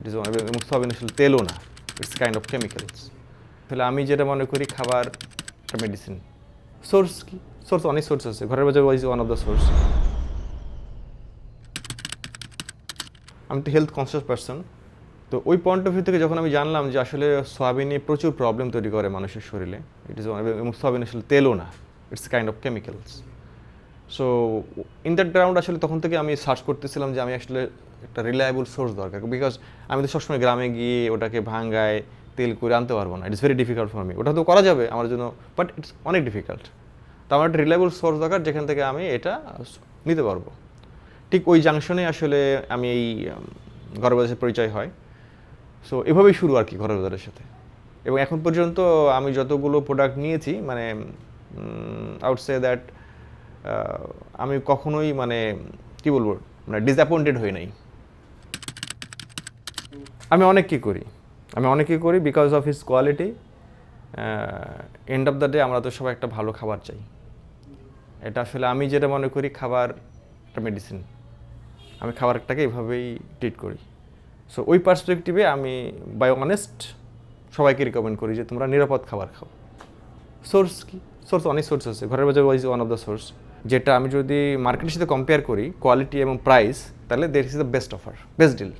It is এবং আসলে তেলও না। ইটস কাইন্ড অফ কেমিক্যালস তাহলে আমি যেটা মনে করি, খাবার একটা মেডিসিন সোর্স কি? সোর্স অনেক সোর্স আছে। ঘরের বাজার wise one of the source আমি তো হেলথ কনসিয়াস পার্সন তো ওই পয়েন্ট অফ ভিউ থেকে যখন আমি জানলাম যে আসলে সয়াবিনে প্রচুর প্রবলেম তৈরি করে মানুষের শরীরে ইট ইজ এবং সয়াবিন আসলে তেলও না। It's kind of chemicals so in that ground আসলে তখন থেকে আমি সার্চ করতেছিলাম যে আমি আসলে একটা রিলায়েবল সোর্স দরকার। বিকজ আমি তো সবসময় গ্রামে গিয়ে ওটাকে ভাঙ্গায় তেল করে আনতে পারব না। It's very difficult for me ওটা তো করা যাবে আমার জন্য বাট ইটস অনেক ডিফিকাল্ট তো আমার একটা রিলায়েবল সোর্স দরকার যেখান থেকে আমি এটা নিতে পারব। ঠিক ওই জাংশনে আসলে আমি এই ঘর বাজারের পরিচয় হয়। সো এভাবেই শুরু আর কি ঘরের বাজারের সাথে। এবং এখন পর্যন্ত আমি যতগুলো প্রোডাক্ট নিয়েছি মানে আউট সে দ্যাট আমি কখনোই মানে কি বলব মানে ডিসঅ্যাপয়েন্টেড হই নাই। আমি অনেক কি করি? আমি অনেক কি করি because of his quality end of the day আমরা তো সবাই একটা ভালো খাবার চাই। এটা আসলে আমি যেটা মনে করি খাবার একটা মেডিসিন আমি খাবারটাকে এইভাবেই ট্রিট করি। সো ওই পার্সপেক্টিভে আমি বাই অনেস্ট সবাইকে রিকমেন্ড করি যে তোমরা নিরাপদ খাবার খাও। সোর্স কি? সোর্স অনেক সোর্স আছে। ঘরের বাজার wise one of the source যেটা আমি যদি মার্কেটের সাথে কম্পেয়ার করি কোয়ালিটি এবং প্রাইস তাহলে there is the best offer best deal